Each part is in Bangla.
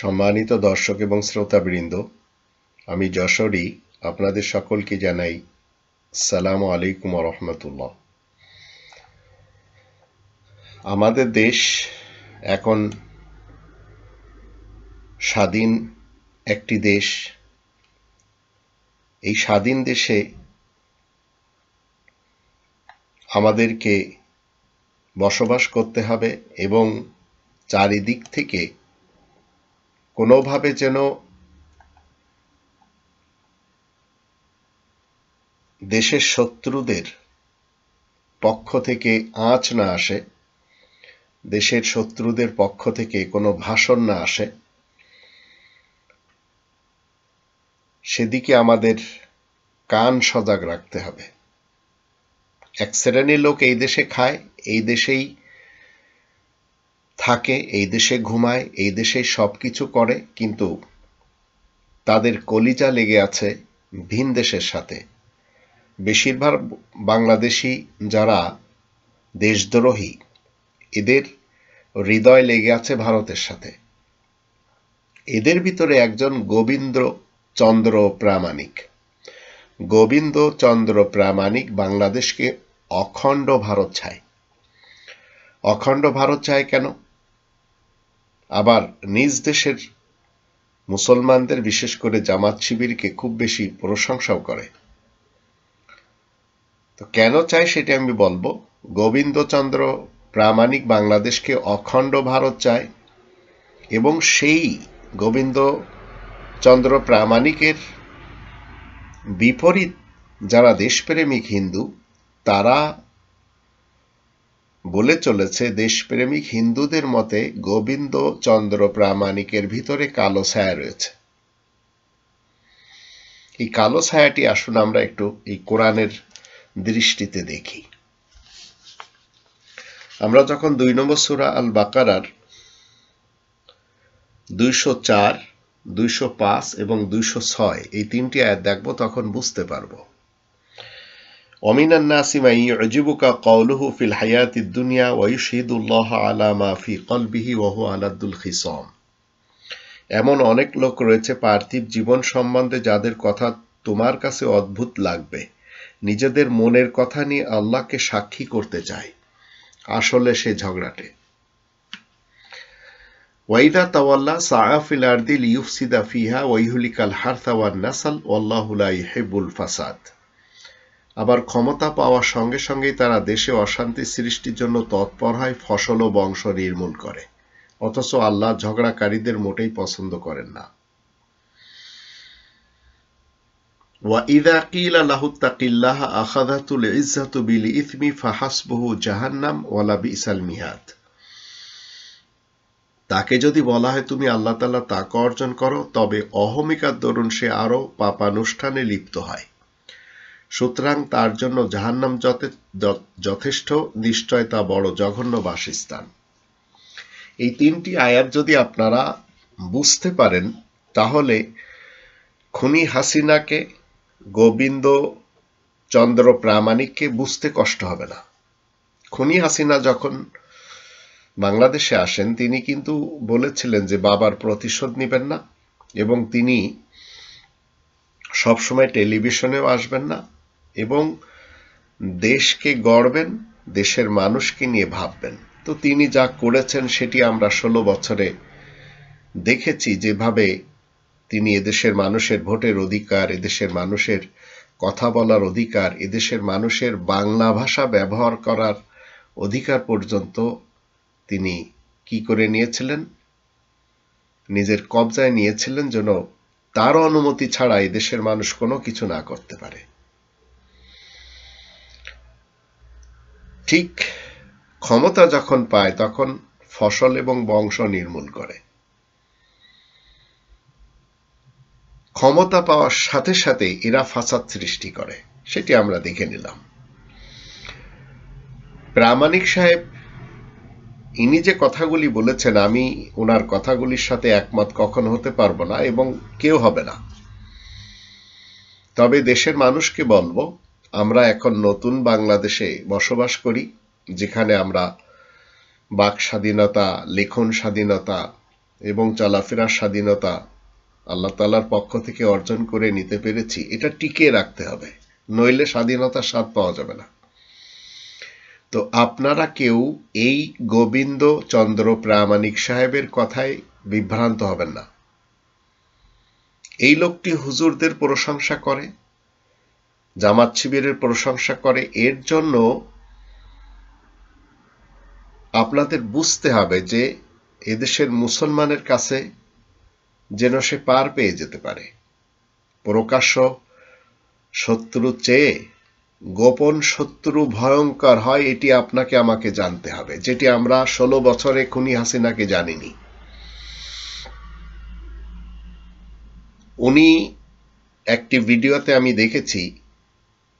সম্মানিত দর্শক এবং শ্রোতাবৃন্দ, আমি যশোরী আপনাদের সকলকে জানাই সালাম আলাইকুম রহমতুল্লাহ। আমাদের দেশ এখন স্বাধীন একটি দেশ। এই স্বাধীন দেশে আমাদেরকে বসবাস করতে হবে এবং চারিদিক থেকে কোনোভাবে যেন দেশের শত্রুদের পক্ষ থেকে আঁচ না আসে, দেশের শত্রুদের পক্ষ থেকে কোনো ভাষণ না আসে, সেদিকে আমাদের কান সজাগ রাখতে হবে। এক শ্রেণির লোক এই দেশে খায়, এই দেশেই থাকে, এই দেশে ঘুমায়, এই দেশে সব কিছু করে, কিন্তু তাদের কলিজা লেগে আছে ভিন দেশের সাথে। বেশিরভাগ বাংলাদেশি যারা দেশদ্রোহী, এদের হৃদয় লেগে আছে ভারতের সাথে। এদের ভিতরে একজন গোবিন্দ চন্দ্র প্রামাণিক। গোবিন্দ চন্দ্র প্রামাণিক বাংলাদেশকে অখণ্ড ভারত চায়। অখণ্ড ভারত চায় কেন? আবার নিজ দেশের মুসলমানদের, বিশেষ করে জামাত শিবিরকে খুব বেশি প্রশংসাও করে। তো কেন চাই সেটা আমি বলব? গোবিন্দচন্দ্র প্রামাণিক বাংলাদেশকে অখণ্ড ভারত চায় এবং সেই গোবিন্দ চন্দ্র প্রামাণিকের বিপরীত যারা দেশপ্রেমিক হিন্দু, তারা বলে চলেছে, দেশপ্রেমিক হিন্দুদের মতে গোবিন্দ চন্দ্র প্রামাণিকের ভিতরে কালো ছায়া রয়েছে। এই কালো ছায়াটি আসুন আমরা একটু এই কোরআনের দৃষ্টিতে দেখি। আমরা যখন দুই নম্বর সুরা আল বাকারার দুইশো চার, দুইশো পাঁচ এবং দুইশো ছয় এই তিনটি আয়াত দেখব, তখন বুঝতে পারব। ومن الناس من يعجبك قوله في الحياة الدنيا ويشهد الله على ما في قلبه وهو على الخصام এমন অনেক লোক রয়েছে পার্থিব জীবন সম্বন্ধে যাদের কথা তোমার কাছে অদ্ভুত লাগবে নিজেদের মনের কথা নিয়ে আল্লাহকে সাক্ষী করতে চায় আসলে সে ঝগড়াটে ওয়াইদা তাওয়াল্লা সাআফিল আরদি লিউফসিদা ফিহা ওয়াইহুলিকাল হারথা ওয়ান নাসাল ওয়াল্লাহু লা ইউহিব্বুল ফাসাদ আবার ক্ষমতা পাওয়ার সঙ্গে সঙ্গেই তারা দেশে অশান্তি সৃষ্টির জন্য তৎপর হয় ফসল ও বংশ নির্মূল করে অথচ আল্লাহ ঝগড়াকারীদের মোটেই পছন্দ করেন না وإذا قيل له اتق الله أخذته العزة بالإثم فحسبه جهنم ولبئس المهاد তাকে যদি বলা হয় তুমি আল্লাহ তালা তাকে অর্জন করো তবে অহমিকার দরুন সে আরো পাপানুষ্ঠানে লিপ্ত হয় সুতরাং তার জন্য জাহান্নাম যথেষ্ট, নিশ্চয় তা বড় জঘন্য বাসস্থান। এই তিনটি আয়াত যদি আপনারা বুঝতে পারেন, তাহলে খুনি হাসিনাকে, গোবিন্দ চন্দ্র প্রামাণিককে বুঝতে কষ্ট হবে না। খুনি হাসিনা যখন বাংলাদেশে আসেন, তিনি কিন্তু বলেছিলেন যে বাবার প্রতিশোধ নেবেন না এবং তিনি সবসময় টেলিভিশনেও আসবেন না। এবং দেশকে গড়বেন, দেশের মানুষকে নিয়ে ভাববেন। তো তিনি যা করেছেন সেটি আমরা ষোলো বছরে দেখেছি যেভাবে তিনি এদেশের মানুষের ভোটের অধিকার, এদেশের মানুষের কথা বলার অধিকার, এদেশের মানুষের বাংলা ভাষা ব্যবহার করার অধিকার পর্যন্ত তিনি কি করে নিয়েছিলেন? নিজের কবজায় নিয়েছিলেন যেন তার অনুমতি ছাড়া এদেশের মানুষ কোনো কিছু না করতে পারে। ঠিক ক্ষমতা যখন পায়, তখন ফসল এবং বংশ নির্মূল করে। ক্ষমতা পাওয়ার সাথে সাথে এরা ফাসাদ সৃষ্টি করে, সেটি আমরা দেখে নিলাম। প্রামাণিক সাহেব, ইনি যে কথাগুলি বলেছেন, আমি ওনার কথাগুলির সাথে একমত কখনো হতে পারব না এবং কেউ হবে না। তবে দেশের মানুষকে বলব আমরা এখন নতুন বাংলাদেশে বসবাস করি, যেখানে আমরা বাক স্বাধীনতা, লেখন স্বাধীনতা এবং চলাফেরার স্বাধীনতা আল্লাহ তালার পক্ষ থেকে অর্জন করে নিতে পেরেছি। এটা টিকে রাখতে হবে, নইলে স্বাধীনতার স্বাদ পাওয়া যাবে না। তো আপনারা কেউ এই গোবিন্দ চন্দ্র প্রামাণিক সাহেবের কথায় বিভ্রান্ত হবেন না। এই লোকটি হুজুরদের প্রশংসা করে জামাত শিবিরের প্রশংসা করে, এর জন্য আপনাদের বুঝতে হবে যে এদেশের মুসলমানের কাছে যেন সে পার পেয়ে যেতে পারে। প্রকাশ্য শত্রু চেয়ে, গোপন শত্রু ভয়ঙ্কর হয়, এটি আপনাকে আমাকে জানতে হবে, যেটি আমরা ষোলো বছরে খুনি হাসিনাকে জানিনি। উনি একটি ভিডিওতে আমি দেখেছি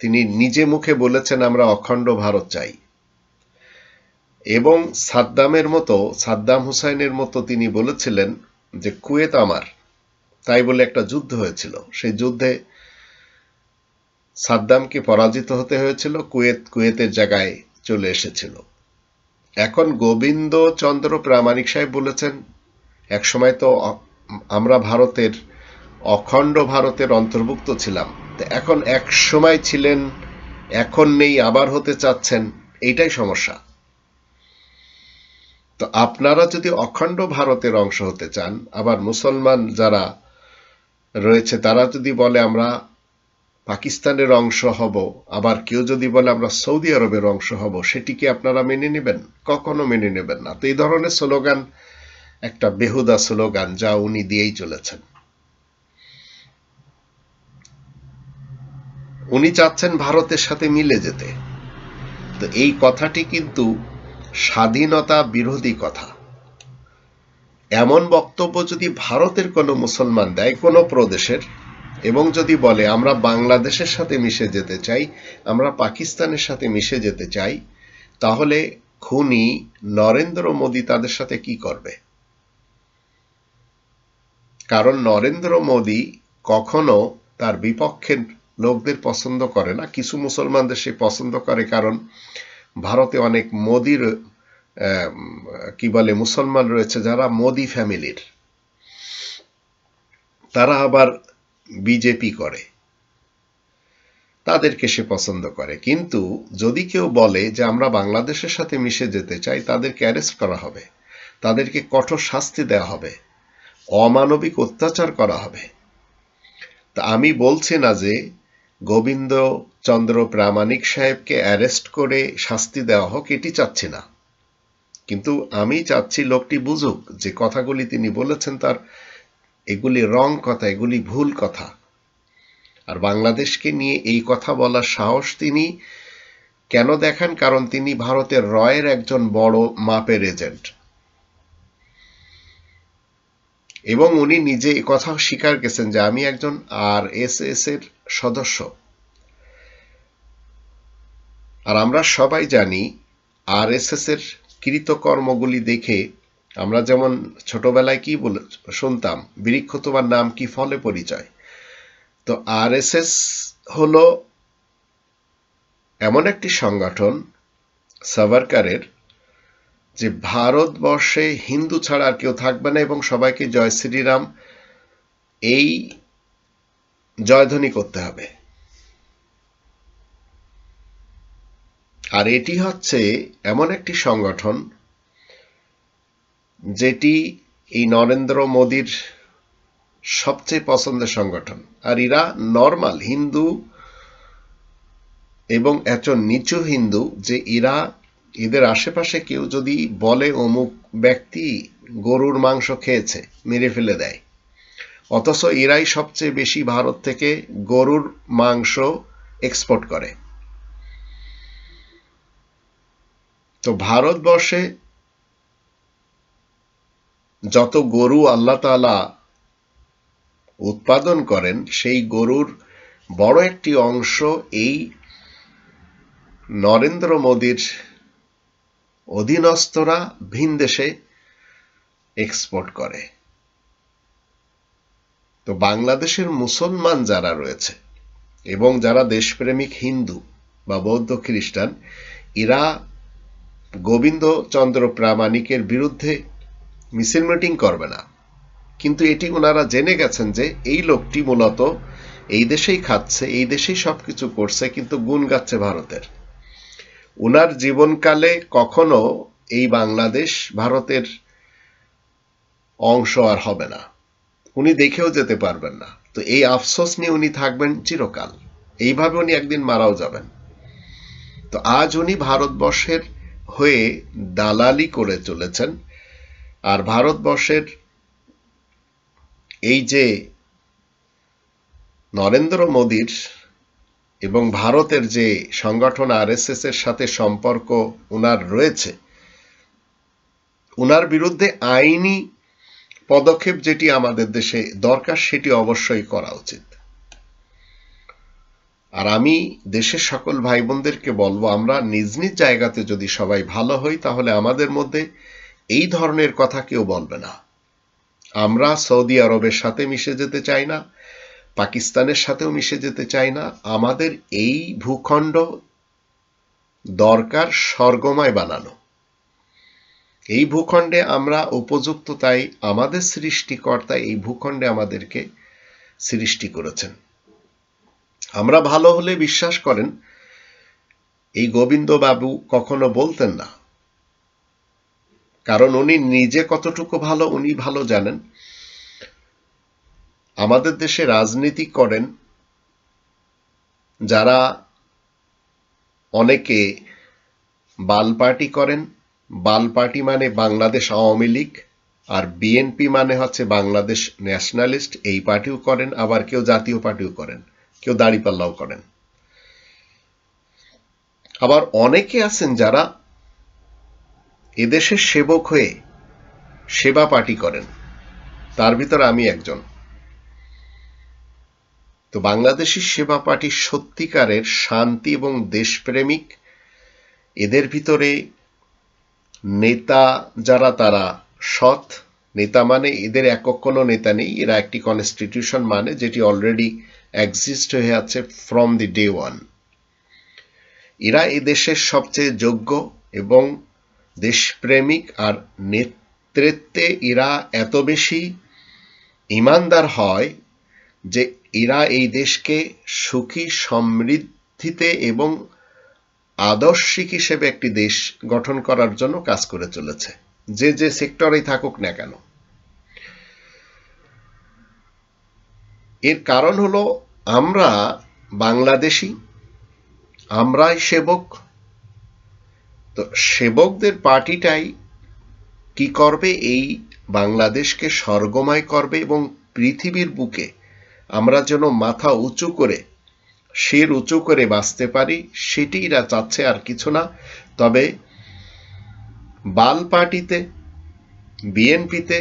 তিনি নিজে মুখে বলেছেন, আমরা অখণ্ড ভারত চাই। এবং সাদ্দামের মতো, সাদ্দাম হুসাইনের মতো তিনি বলেছিলেন যে, কুয়েত আমার। তাই বলে একটা যুদ্ধ হয়েছিল। সেই যুদ্ধে সাদ্দামকে পরাজিত হতে হয়েছিল, কুয়েত, কুয়েতের জায়গায় চলে এসেছিল। এখন গোবিন্দ চন্দ্র প্রামাণিক সাহেব বলেছেন, একসময় তো আমরা ভারতের, অখণ্ড ভারতের অন্তর্ভুক্ত ছিলাম। এখন এক সময় ছিলেন, এখন নেই, আবার হতে চাচ্ছেন, এইটাই সমস্যা। তো আপনারা যদি অখণ্ড ভারতের অংশ হতে চান, আবার মুসলমান যারা রয়েছে, তারা যদি বলে আমরা পাকিস্তানের অংশ হব, আবার কেউ যদি বলে আমরা সৌদি আরবের অংশ হব সেটিকে আপনারা মেনে নেবেন? কখনো মেনে নেবেন না। তো এই ধরনের স্লোগান, একটা বেহুদা স্লোগান, যা উনি দিয়েই চলেছেন। উনি চাচ্ছেন ভারতের সাথে মিলে যেতে। তো এই কথাটি কিন্তু স্বাধীনতা বিরোধী কথা। এমন বক্তব্য যদি ভারতের কোনো মুসলমান দেয়, কোনো প্রদেশের, এবং যদি বলে, আমরা বাংলাদেশের সাথে মিশে যেতে চাই, আমরা পাকিস্তানের সাথে মিশে যেতে চাই, তাহলে খুনি নরেন্দ্র মোদী তাদের সাথে কি করবে? কারণ নরেন্দ্র মোদী কখনো তার বিপক্ষের লোকদের পছন্দ করে না, কিছু মুসলমানদের সে পছন্দ করে কারণ ভারতে অনেক মোদির কি বলে, মুসলমান রয়েছে যারা মোদি ফ্যামিলির। তারা আবার বিজেপি করে। তাদেরকে সে পছন্দ করে। কিন্তু যদি কেউ বলে যে আমরা বাংলাদেশের সাথে মিশে যেতে চাই, তাদেরকে অ্যারেস্ট করা হবে। তাদেরকে কঠোর শাস্তি দেওয়া হবে। অমানবিক অত্যাচার করা হবে। তা আমি বলছি না যে গোবিন্দ চন্দ্র প্রামাণিক সাহেবকে অ্যারেস্ট করে শাস্তি দেওয়া হোক, এটি চাচ্ছি না। কিন্তু আমি চাচ্ছি লোকটি বুঝুক যে কথাগুলি তিনি বলেছেন তার এগুলি রং কথা, এগুলি ভুল কথা। আর বাংলাদেশকে নিয়ে এই কথা বলার সাহস তিনি কেন দেখান? কারণ তিনি ভারতের রয়ের একজন বড় মাপের এজেন্ট। এবং উনি নিজে কথা স্বীকার গেছেন যে আমি একজন আর এস এস এর সদস্য। আর আমরা সবাই জানি আর এস এস এর কৃতকর্মগুলি দেখে আমরা যেমন ছোটবেলায় কি বলে শুনতাম, বৃক্ষ তোমার নাম কি ফলে পরিচয়? তো আর এস এস হল এমন একটি সংগঠন, সাভারকারের যে ভারতবর্ষে হিন্দু ছাড়া আর কেউ থাকবে না এবং সবাইকে জয় শ্রীরাম, এই জয়ধ্বনি করতে হবে। আর এটি হচ্ছে এমন একটি সংগঠন যেটি এই নরেন্দ্র মোদীর সবচেয়ে পছন্দের সংগঠন। আর এরা নর্মাল হিন্দু এবং এত নিচু হিন্দু যে এরা এদের আশেপাশে কেউ যদি বলে অমুক ব্যক্তি গরুর মাংস খেয়েছে, মেরে ফেলে দেয়। অথচ এরাই সবচেয়ে বেশি ভারত থেকে গরুর মাংস এক্সপোর্ট করে। তো ভারতবর্ষে যত গরু আল্লাহ তালা উৎপাদন করেন, সেই গরুর বড় একটি অংশ এই নরেন্দ্র মোদীর অধীনস্থরা ভিন দেশে এক্সপোর্ট করে। তো বাংলাদেশের মুসলমান যারা রয়েছে এবং যারা দেশপ্রেমিক হিন্দু বা বৌদ্ধ খ্রিস্টান, এরা গোবিন্দ চন্দ্র প্রামাণিকের বিরুদ্ধে মিছিল মিটিং করবে না। কিন্তু এটি ওনারা জেনে গেছেন যে এই লোকটি মূলত এই দেশেই খাচ্ছে, এই দেশেই সবকিছু করছে, কিন্তু গুণ গাচ্ছে ভারতের। উনার জীবনকালে কখনো এই বাংলাদেশ ভারতের অংশ আর হবে না। উনি দেখেও যেতে পারবেন না। তো এই আফসোস নিয়ে উনি থাকবেন চিরকাল। এইভাবে উনি একদিন মারাও যাবেন। তো আজ উনি ভারতবর্ষের হয়ে দালালি করে চলেছেন। আর ভারতবর্ষের এই যে নরেন্দ্র মোদীর এবং ভারতের যে সংগঠন আরএসএস এর সাথে সম্পর্ক উনার রয়েছে, উনার বিরুদ্ধে আইনি পদক্ষেপ যেটি আমাদের দেশে দরকার সেটি অবশ্যই করা উচিত। আর আমি দেশের সকল ভাই বোনদেরকে বলব, আমরা নিজ নিজ জায়গাতে যদি সবাই ভালো হই, তাহলে আমাদের মধ্যে এই ধরনের কথা কেউ বলবে না। আমরা সৌদি আরবের সাথে মিশে যেতে চাই না পাকিস্তানের সাথেও মিশে যেতে চাই না। আমাদের এই ভূখণ্ড দরকার স্বর্গময় বানানো। এই ভূখণ্ডে আমরা উপযুক্ত, তাই আমাদের সৃষ্টিকর্তা এই ভূখণ্ডে আমাদেরকে সৃষ্টি করেছেন। আমরা ভালো হলে বিশ্বাস করেন, এই গোবিন্দ বাবু কখনো বলতেন না। কারণ উনি নিজে কতটুকু ভালো, উনি ভালো জানেন। আমাদের দেশে রাজনীতি করেন যারা অনেকে বাল পার্টি করেন। বাল পার্টি মানে বাংলাদেশ আওয়ামী লীগ আর বিএনপি মানে হচ্ছে বাংলাদেশ ন্যাশনালিস্ট। এই পার্টিও করেন, আবার কেউ জাতীয় পার্টিও করেন, কেউ দাড়িপাল্লাও করেন। আবার অনেকে আছেন যারা এদেশের সেবক হয়ে সেবা পার্টি করেন। তার ভিতর আমি একজন। তো বাংলাদেশি সেবা পার্টি সত্যিকারের শান্তি এবং দেশপ্রেমিক, এদের ভিতরে নেতা যারা তারা সৎ। নেতা মানে এদের একক কোনো নেতা নেই, এরা একটি কনস্টিটিউশন মানে যেটি অলরেডি এক্সিস্ট হয়ে আছে ফ্রম দি ডে ওয়ান এরা এই দেশের সবচেয়ে যোগ্য এবং দেশপ্রেমিক, আর নেতৃত্বে এরা এত বেশি ইমানদার হয় যে এরা এই দেশকে সুখী সমৃদ্ধিতে এবং আদর্শিক হিসেবে একটি দেশ গঠন করার জন্য কাজ করে চলেছে। যে যে সেক্টরেই থাকুক না কেন। এর কারণ হলো আমরা বাংলাদেশি, আমরাই সেবক। তো সেবকদের পার্টিটাই কি করবে? এই বাংলাদেশকে স্বর্গময় করবে এবং পৃথিবীর বুকে আমরা যেন মাথা উঁচু করে, শির উঁচু করে বাঁচতে পারি সেটি এরা চাচ্ছে আর কিছু না। তবে বাল পার্টিতে, বিএনপিতে,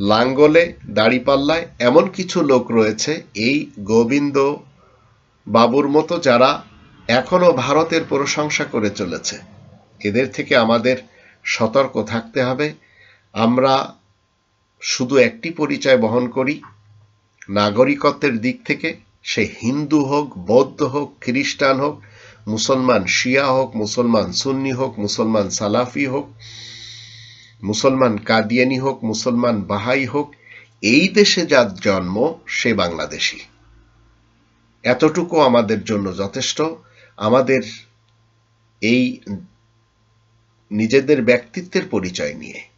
লাঙ্গলে, দাড়িপাল্লায় এমন কিছু লোক রয়েছে, এই গোবিন্দ বাবুর মতো যারা এখনও ভারতের প্রশংসা করে চলেছে। এদের থেকে আমাদের সতর্ক থাকতে হবে। আমরা শুধু একটি পরিচয় বহন করি, নাগরিকত্বের দিক থেকে সে হিন্দু হোক, বৌদ্ধ হোক, খ্রিস্টান হোক, মুসলমান শিয়া হোক, মুসলমান সুন্নি হোক, মুসলমান সালাফি হোক, মুসলমান কাদিয়ানি হোক, মুসলমান বাহাই হোক, এই দেশে যার জন্ম সে বাংলাদেশি। এতটুকু আমাদের জন্য যথেষ্ট। আমাদের এই নিজেদের ব্যক্তিত্বের পরিচয় নিয়ে।